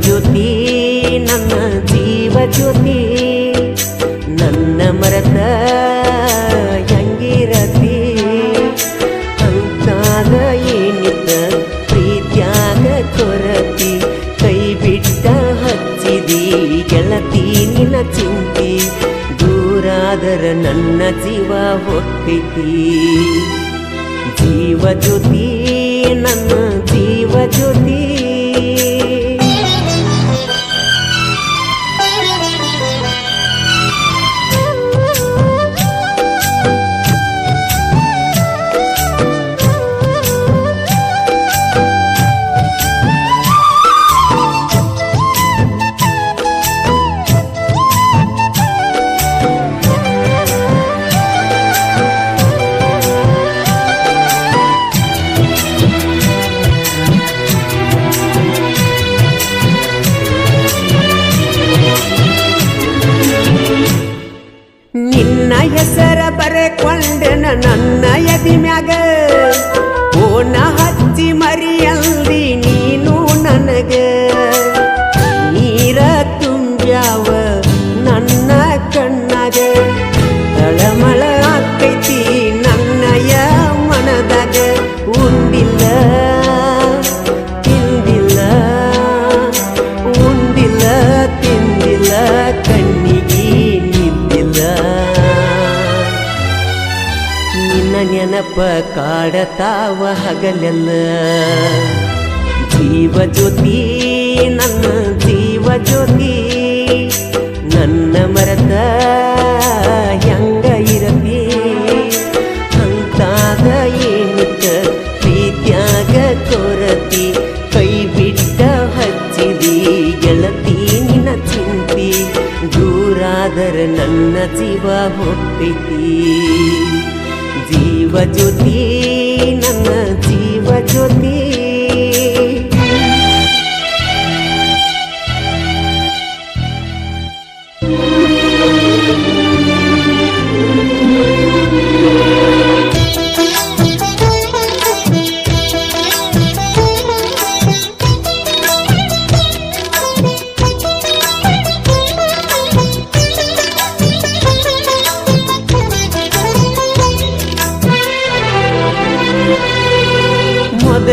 ಜ್ಯೋತಿ ನನ್ನ ಜೀವ ಜ್ಯೋತಿ ನನ್ನ ಮರತ ಹೆಂಗಿರತಿ ಅಂತಾಗ ಏನಿದ್ದ ಪ್ರೀತ್ಯಾಗ ಕೊರತಿ ಕೈ ಬಿಟ್ಟ ಹಚ್ಚಿದಿ ಗೆಳತಿ ನಿನ್ನ ಚಿಂತಿ, ದೂರಾದರ ನನ್ನ ಜೀವ ಹೊತ್ತಿತಿ. ಜೀವ ಜ್ಯೋತಿ ನನ್ನ ಜೀವ ಜ್ಯೋತಿ ಬರೆಕೊಂಡೆನ ನನ್ನ ಎದಿ ಮ್ಯಾಗ ಓನ ಹಚ್ಚಿ ಮರಿಯಲ್ದಿ ಕಾಡತಾವ ಹಗಲೆಲ್ಲ. ಜೀವ ಜ್ಯೋತಿ, ನನ್ನ ಜೀವ ಜ್ಯೋತಿ, ನನ್ನ ಮರತ ಹೆಂಗ ಇರತಿ? ಅಂತಾದ ಏನಿತ್ತ ಪ್ರೀತ್ಯಾಗ ಕೊರತಿ ಕೈ ಬಿಟ್ಟ ಹಚ್ಚಿದಿ ಗೆಳತಿ ನಿನ್ನ ಚಿಂತಿ? ದೂರಾದರ ನನ್ನ ಜೀವ ಹೊಕ್ಕೈತಿ ಜೀವ ಜ್ಯೋತಿ ನನ್ನ ಜೀವ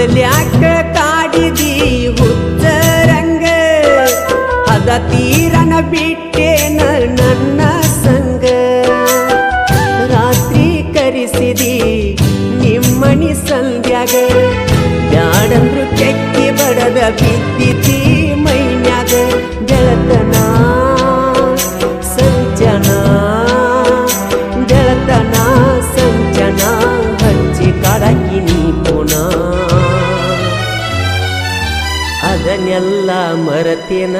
ಮೊದಲ್ಯಾಕ ಕಾಡಿದಿ ಹುಚ್ಚರಂಗ ಅದ ತೀರನ ಬಿಟ್ಟೇನ ನನ್ನ ಸಂಗ. ರಾತ್ರಿ ಕರಿಸಿದಿ ನಿಮ್ಮಣಿ ಸಂಧ್ಯಾಗ. ಬ್ಯಾಡಂದ್ರು ಅದನ್ನೆಲ್ಲ ಮರತಿನ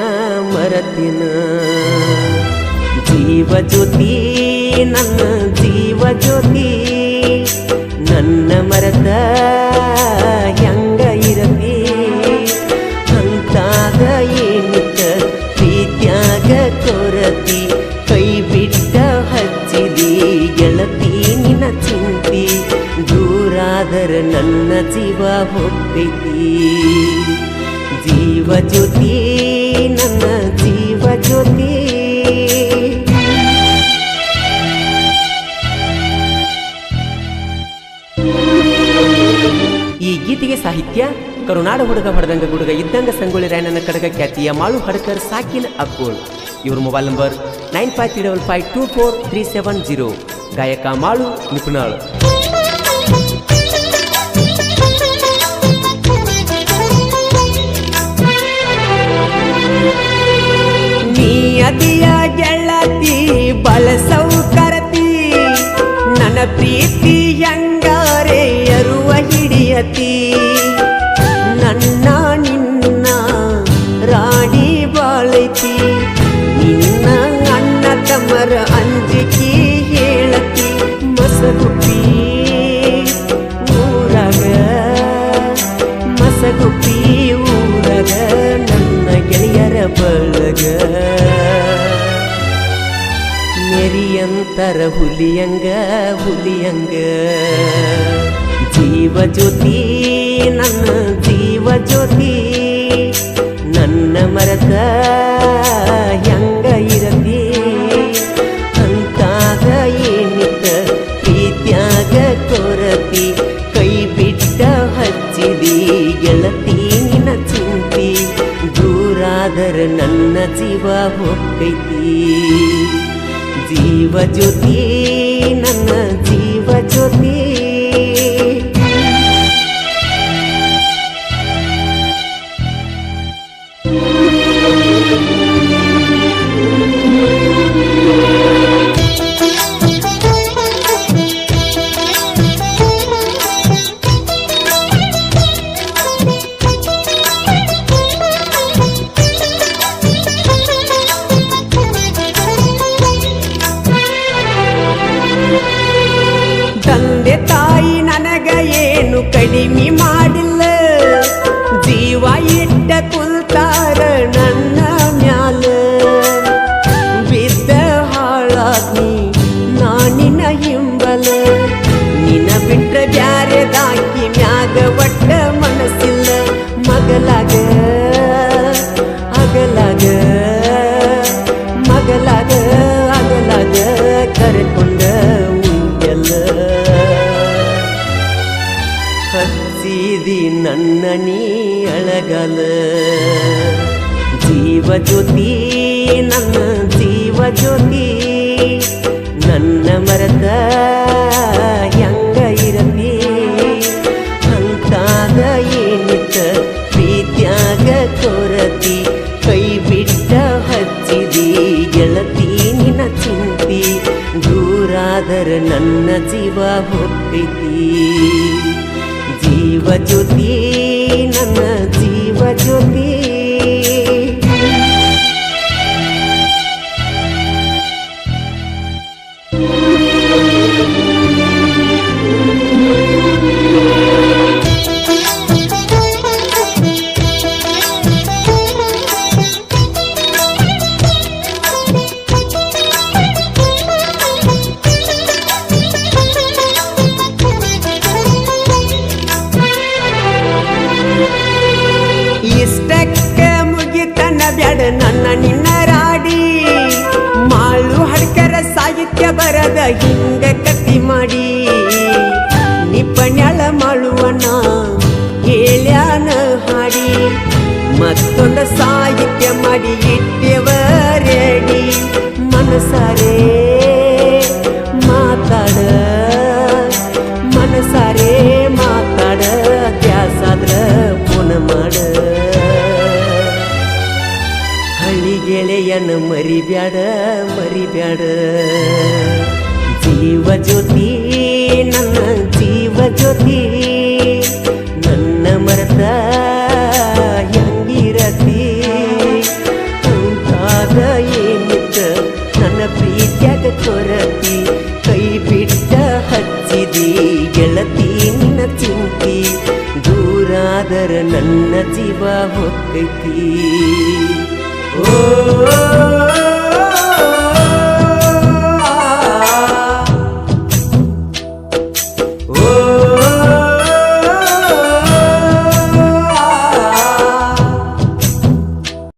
ಮರತಿನ. ಜೀವ ಜ್ಯೋತಿ, ನನ್ನ ಜೀವ ಜ್ಯೋತಿ, ನನ್ನ ಮರದ ಹೆಂಗ ಇರತಿ? ಅಂತಾಗ ಏನಿತ್ತ ಪ್ರೀತ್ಯಾಗ ಕೊರತಿ? ಕೈ ಬಿಟ್ಟ ಹಚ್ಚಿದಿ ಗೆಳತಿ ನಿನ್ನ ಚಿಂತಿ? ದೂರಾದರ ನನ್ನ ಜೀವ ಹೊಕ್ಕೈತಿ ಜೀವ ಜ್ಯೋತಿ ನನ್ನ ಜೀವ ಜ್ಯೋತಿ ಈ ಗೀತೆಗೆ ಸಾಹಿತ್ಯ, ಕರುನಾಡ ಹುಡುಗ ಹೊಡೆದಂಗ ಗುಡುಗ, ಇದ್ದಂಗ ಸಂಗೊಳ್ಳಿ ರಾಯಣ್ಣನ ಕಡಗ ಖ್ಯಾತಿಯ ಮಾಳು ಹಡಕರ್ ಸಾಕಿನ್ ಅಕ್ಕೋಳ್ ಇವ್ರ mobile number nine five three double five two four three seven zero ಗಾಯಕ ಮಾಳು ನಿಪುಣಾಳ್. ಅದಿಯ ಗೆಳತಿ ಬಲಸೌ ಕರತಿ ನನ್ನ ಪ್ರೀತಿ ನೆರಿಯಂತರ ಹುಲಿಯಂಗ ಹುಲಿಯಂಗ. ಜೀವ ಜ್ಯೋತಿ, ನನ್ನ ಜೀವ ಜ್ಯೋತಿ, ನನ್ನ ಮರದ ಹೆಂಗ ಇರತಿ? ಅಂತಾಗ ಏನಿತ್ತ ಪ್ರೀತ್ಯಾಗ ಕೊರತಿ? ಕೈ ಬಿಟ್ಟ ಹಚ್ಚಿದಿ ಗೆಳತಿ ನಿನ ಚಿಂತಿ? ದೂರಾದರ ನನ್ನ ಜೀವ ಹೊಕ್ಕೈತಿ. ಜೀವ ಜ್ಯೋತಿ ನನ್ನ ಕಡಿಮೆ ಮಾಡಿಲ್ಲ ಜೀವ ಇಟ್ಟ ಕುಲ್ತಾರ ನನ್ನ ಮ್ಯಾಲ ಬಿದ್ದ ಹಾಳಾಗ್ನಿ ನಾನಿನ ಹಿಂಬಲ ನಿನ ಬಿಟ್ರ ಬ್ಯಾರೆದಾಕಿ ಹಚ್ಚಿದಿ ನನ್ನ ನೀ ಅಳಗಲ. ಜೀವ ಜ್ಯೋತಿ ನನ್ನ ಜೀವ ಜ್ಯೋತಿ. ನನ್ನ ಮರದ ಹೆಂಗ ಇರತಿ ಅಂತಾಗ ಏನಿತ್ತ ಪ್ರೀತ್ಯಾಗ ಕೊರತಿ ಕೈ ಬಿಟ್ಟ ಹಚ್ಚಿದಿ ಗೆಳತಿ ನಿನ ಚಿಂತಿ. ದೂರಾದರ ನನ್ನ ಜೀವ ಹೊಕ್ಕೈತಿ ಜೀವ ಬರದ ಹಿಂಗ ಕತ್ತಿ ಮಾಡಿ ನಿಪಣ್ಯಾಳ ಮಾಳುವನ ಹೇಳ್ಯಾನ ಹಾಡಿ ಮತ್ತೊಂದು ಸಾಹಿತ್ಯ ಮಾಡಿ ಮರಿಬ್ಯಾಡ ಮರಿಬ್ಯಾಡ. ಜೀವ ಜ್ಯೋತಿ, ನನ್ನ ಜೀವ ಜ್ಯೋತಿ, ನನ್ನ ಮರತ ಹೆಂಗಿರತಿ? ಅಂತಾಗ ಏನಿತ್ತ ನನ್ನ ಪ್ರೀತ್ಯಾಗ ಕೊರತಿ? ಕೈ ಬಿಟ್ಟ ಹಚ್ಚಿದಿ ಗೆಳತಿ, ನಿನ್ನ ಚಿಂತಿ. ದೂರಾದರ ನನ್ನ ಜೀವ ಹೊಕ್ಕೈತಿ. Oh. oh, oh.